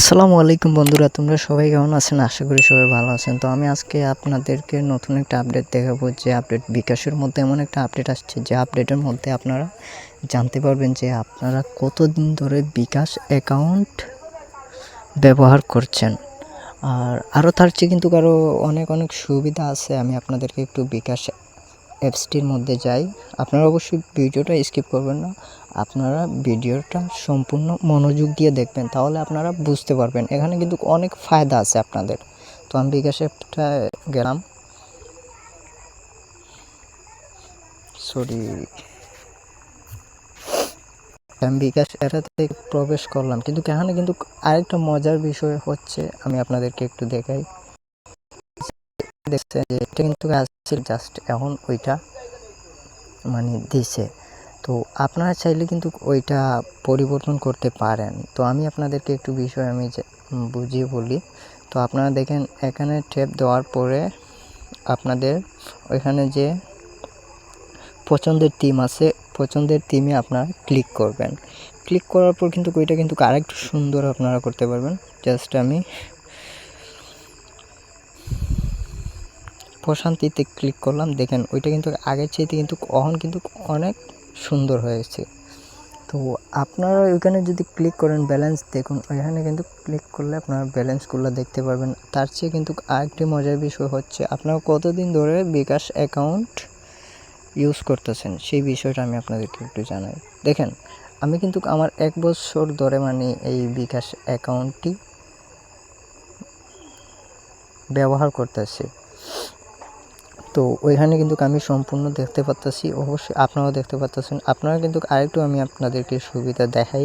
আসসালামু আলাইকুম বন্ধুরা, তোমরা সবাই কেমন আছেন? আশা করি সবাই ভালো আছেন। তো আমি আজকে আপনাদেরকে নতুন একটা আপডেট দেখাবো যে আপডেট বিকাশের মধ্যে এমন একটা আপডেট আসছে যে আপডেটের মধ্যে আপনারা জানতে পারবেন যে আপনারা কতদিন ধরে বিকাশ অ্যাকাউন্ট ব্যবহার করছেন। আর আরও তার চেয়ে কিন্তু কারও অনেক অনেক সুবিধা আছে, আমি আপনাদেরকে একটু বিকাশ অ্যাপসটির মধ্যে যাই। আপনারা অবশ্যই ভিডিওটা স্কিপ করবেন না। আপনারা ভিডিওটা সম্পূর্ণ মনোযোগ দিয়ে দেখবেন, তাহলে আপনারা বুঝতে পারবেন। এখানে কিন্তু অনেক ফায়দা আছে আপনাদের। তো আমি বিকাশ গেলাম। সরি আমি বিকাশ অ্যাপটাতে প্রবেশ করলাম, কিন্তু এখানে কিন্তু আরেকটা মজার বিষয় হচ্ছে, আমি আপনাদেরকে একটু দেখাই। দেখছেন যে এটা কিন্তু জাস্ট এখন ওইটা মানে দিছে। তো আপনারা চাইলে কিন্তু ওইটা পরিবর্তন করতে পারেন। তো আমি আপনাদেরকে একটু বিষয় আমি বুঝিয়ে বলি। তো আপনারা দেখেন, এখানে ট্যাপ দেওয়ার পরে আপনাদের ওইখানে যে পছন্দের টিম আছে, পছন্দের টিমে আপনারা ক্লিক করবেন। ক্লিক করার পর কিন্তু ওইটা কিন্তু আরেকটু সুন্দর আপনারা করতে পারবেন। জাস্ট আমি প্রশান্তিতে ক্লিক করলাম। দেখেন, ওইটা কিন্তু আগের চাইতে কিন্তু অহন কিন্তু অনেক সুন্দর হয়েছে তো আপনারা ওইখানে যদি ক্লিক করেন ব্যালেন্স দেখুন ওইখানে কিন্তু ক্লিক করলে আপনারা ব্যালেন্সগুলো দেখতে পারবেন। তার চেয়ে কিন্তু আরেকটি মজার বিষয় হচ্ছে, আপনারা কতদিন ধরে বিকাশ অ্যাকাউন্ট ইউজ করতেছেন? সেই বিষয়টা আমি আপনাদেরকে একটু জানাই। দেখেন, আমি কিন্তু আমার এক বছর ধরে মানে এই বিকাশ অ্যাকাউন্টটি ব্যবহার করতেছি। তো ওইখানে কিন্তু আমি সম্পূর্ণ দেখতে পাচ্তেছি অবশ্যই আপনারাও দেখতে পাচ্তেছেন আপনারা কিন্তু আরেকটু আমি আপনাদেরকে সুবিধা দেখাই।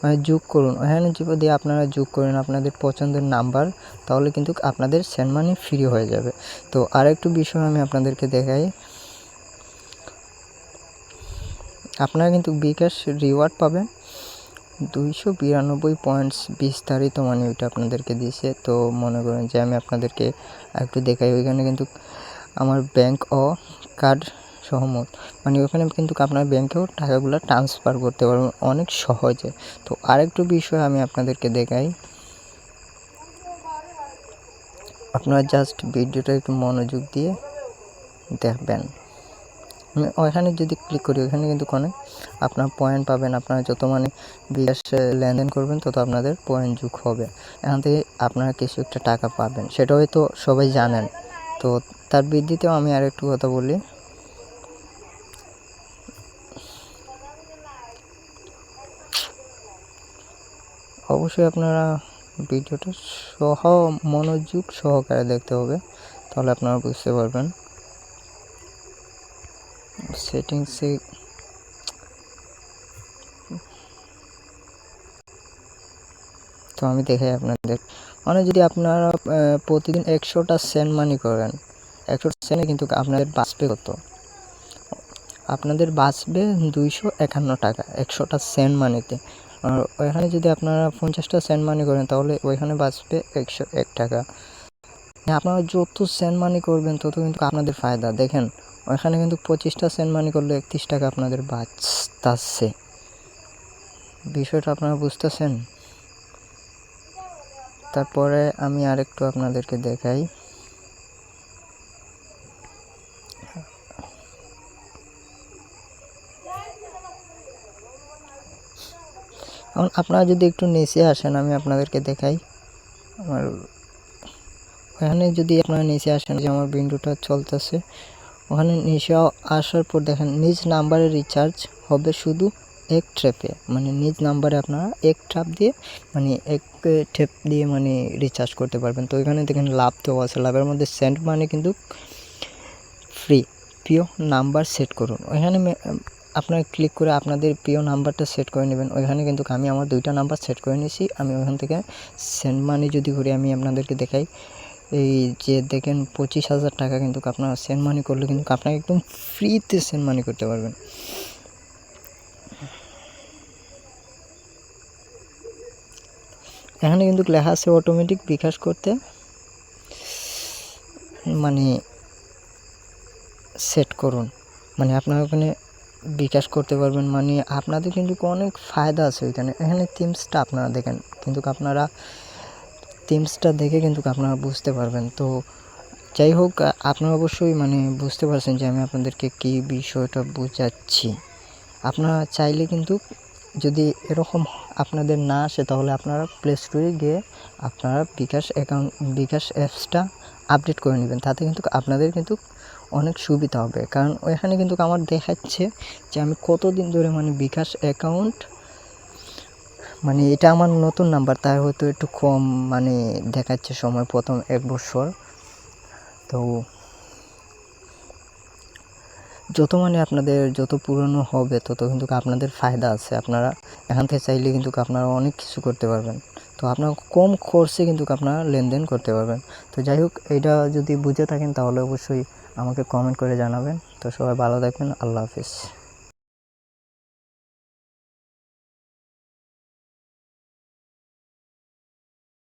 মানে যোগ করুন। ওইখানে যদি আপনারা যোগ করেন আপনাদের পছন্দের নাম্বার, তাহলে কিন্তু আপনাদের সেন্ড মানি ফ্রি হয়ে যাবে। তো আরেকটু বিষয় আমি আপনাদেরকে দেখাই। আপনারা কিন্তু বিকাশ রিওয়ার্ড পাবেন। দুইশো বিরানব্বই পয়েন্টস বিস্তারিত মানে ওইটা আপনাদেরকে দিয়েছে তো মনে করেন যে আমি আপনাদেরকে একটু দেখাই। ওইখানে কিন্তু আমার ব্যাংক ও কার্ড সহমত। মানে ওখানে কিন্তু আপনার ব্যাংকেও টাকাগুলো ট্রান্সফার করতে পারবেন, অনেক সহজে। তো আরেকটু বিষয় আমি আপনাদেরকে দেখাই। আপনারা জাস্ট ভিডিওটা একটু মনোযোগ দিয়ে দেখবেন। আমি ওইখানে যদি ক্লিক করি ওইখানে কিন্তু অনেক আপনার পয়েন্ট পাবেন। আপনারা যত মানে বিকাশ লেনদেন করবেন, তত আপনাদের পয়েন্ট যোগ হবে। এখান থেকে আপনারা কিছু একটা টাকা পাবেন। সেটা হয়তো সবাই জানেন। তো তার বৃদ্ধিতেও আমি আর একটু কথা বলি। অবশ্যই আপনারা ভিডিওটা সহ মনোযোগ সহকারে দেখতে হবে, তাহলে আপনারা বুঝতে পারবেন। সেটিংসে তো আমি দেখাই আপনাদের। মানে যদি আপনারা প্রতিদিন একশোটা সেন্ট মানি করেন, একশোটা সেন্টে কিন্তু আপনাদের বাঁচবে কত? আপনাদের বাঁচবে দুইশো একান্ন টাকা, একশোটা সেন্ট মানিতে। আর ওইখানে যদি আপনারা পঞ্চাশটা সেন্ট মানি করেন, তাহলে ওইখানে বাঁচবে একশো এক টাকা। মানে আপনারা যত সেন্ট মানি করবেন, তত কিন্তু আপনাদের ফায়দা। দেখেন, ওইখানে কিন্তু পঁচিশটা সেন্ট মানি করলে একত্রিশ টাকা আপনাদের বাঁচতাছে। বিষয়টা আপনারা বুঝতেছেন? তারপরে আমি আরেকটু আপনাদেরকে দেখাই। এখন আপনারা যদি একটু নিচে আসেন, আমি আপনাদেরকে দেখাই। আমার ওখানে যদি আপনারা নিচে আসেন, যে আমার বিন্দুটা চলতেছে, ওখানে নিচে আসার পর দেখেন নিজ নাম্বারে রিচার্জ হবে শুধু এক ট্রেপে মানে নিজ নাম্বারে আপনারা এক ট্রাপ দিয়ে মানে এক ট্রেপ দিয়ে মানে রিচার্জ করতে পারবেন। তো এখানে দেখেন লাভ দেওয়া আছে। লাভের মধ্যে সেন্ড মানে কিন্তু ফ্রি প্রিয় নাম্বার সেট করুন। ওইখানে আপনারা ক্লিক করে আপনাদের প্রিয় নাম্বারটা সেট করে নেবেন। ওইখানে কিন্তু আমি আমার দুইটা নাম্বার সেট করে নিয়েছি। আমি ওইখান থেকে সেন্ড মানি যদি করি, আমি আপনাদেরকে দেখাই। এই যে দেখেন পঁচিশ হাজার টাকা কিন্তু আপনারা সেন্ড মানি করলে কিন্তু আপনারা একদম ফ্রিতে সেন্ড মানি করতে পারবেন। এখানে কিন্তু লেখা আছে অটোমেটিক বিকাশ করতে মানে সেট করুন। মানে আপনার ওখানে বিকাশ করতে পারবেন। মানে আপনাদের কিন্তু অনেক ফায়দা আছে ওইখানে। এখানে থিমসটা আপনারা দেখেন। কিন্তু আপনারা থিমসটা দেখে কিন্তু আপনারা বুঝতে পারবেন। তো যাই হোক, আপনারা অবশ্যই মানে বুঝতে পারছেন যে আমি আপনাদেরকে কী বিষয়টা বোঝাচ্ছি। আপনারা চাইলে কিন্তু যদি এরকম আপনাদের না আসে, তাহলে আপনারা প্লে স্টোরে গিয়ে আপনারা বিকাশ অ্যাকাউন্ট বিকাশ অ্যাপসটা আপডেট করে নেবেন। তাতে কিন্তু আপনাদের কিন্তু অনেক সুবিধা হবে। কারণ ওইখানে কিন্তু আমার দেখাচ্ছে যে আমি কতদিন ধরে মানে বিকাশ অ্যাকাউন্ট মানে এটা আমার নতুন নাম্বার তাই হয়তো একটু কম মানে দেখাচ্ছে সময় প্রথম এক বছর। তো যত মানে আপনাদের যত পুরনো হবে, তত কিন্তু আপনাদের ফায়দা আছে। আপনারা এখান থেকে চাইলে কিন্তু আপনারা অনেক কিছু করতে পারবেন। তো আপনার কম খরচে কিন্তু আপনারা লেনদেন করতে পারবেন। তো যাই হোক এটা যদি বুঝে থাকেন তাহলে অবশ্যই আমাকে কমেন্ট করে জানাবেন। তো সবাই ভালো থাকবেন, আল্লাহ হাফিজ।